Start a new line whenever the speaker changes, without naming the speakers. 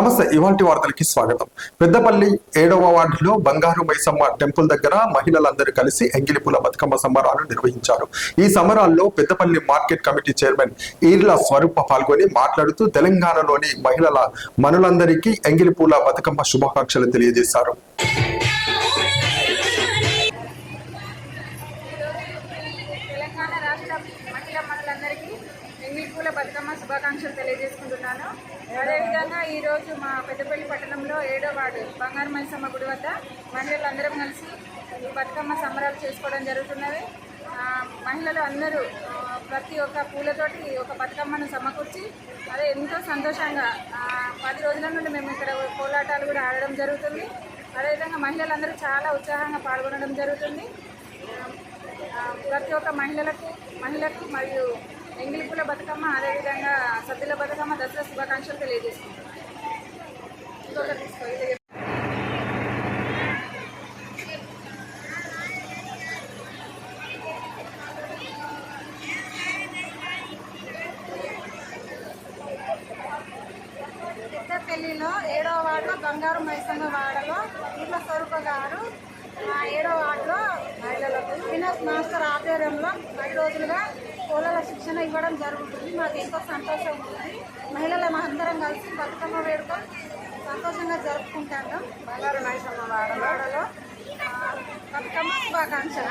నమస్తే ఇవాంటి వార్తలకి స్వాగతం. పెద్దపల్లి ఏడవ వార్డులో బంగారు మైసమ్మ టెంపుల్ దగ్గర మహిళలందరూ కలిసి ఎంగిలిపూల బతుకమ్మ సంబరాలు నిర్వహించారు. ఈ సమరాల్లో Peddapalli market committee chairman Eerla Swaroopa పాల్గొని మాట్లాడుతూ తెలంగాణలోని మహిళల మనులందరికీ ఎంగిలిపూల బతుకమ్మ శుభాకాంక్షలు తెలియజేశారు.
తెలంగాణ రాష్ట్ర మనులందరికీ పూల బతుకమ్మ శుభాకాంక్షలు తెలియజేసుకుంటున్నాను. అదేవిధంగా ఈరోజు మా పెద్దపల్లి పట్టణంలో ఏడో వార్డు బంగారు మైసమ్మ గుడి వద్ద మహిళలందరం కలిసి ఈ బతుకమ్మ సంబరాలు చేసుకోవడం జరుగుతున్నది. మహిళలు అందరూ ప్రతి ఒక్క పూలతోటి ఒక బతుకమ్మను సమకూర్చి అదే ఎంతో సంతోషంగా పది రోజుల నుండి మేము ఇక్కడ కోలాటాలు కూడా ఆడడం జరుగుతుంది. అదేవిధంగా మహిళలందరూ చాలా ఉత్సాహంగా పాల్గొనడం జరుగుతుంది. ప్రతి ఒక్క మహిళలకు మహిళకు మరియు ఎంగిలిపుల బతుకమ్మ అదేవిధంగా సద్దుల బతుకమ్మ దసరా శుభాకాంక్షలు తెలియజేసుకుంటాం ఇంకొకటి తీసుకో ఇది ఏడవ వార్డులో బంగారు మైసమ్మ వాడలో ఇట్ల స్వరూప గారు ఆ ఏడవ వార్డులో మహిళలకు వినోద్ మాస్టర్ ఆధ్వర్యంలో పది రోజులుగా కోలల శిక్షణ ఇవ్వడం జరుగుతుంది. మాకు ఎంతో సంతోషం ఉంది. మహిళల అందరం కలిసి బతుకమ్మ వేడుక సంతోషంగా జరుపుకుంటాం. బంగారు మైసమ్మ వాడలో బతుకమ్మ శుభాకాంక్షలు.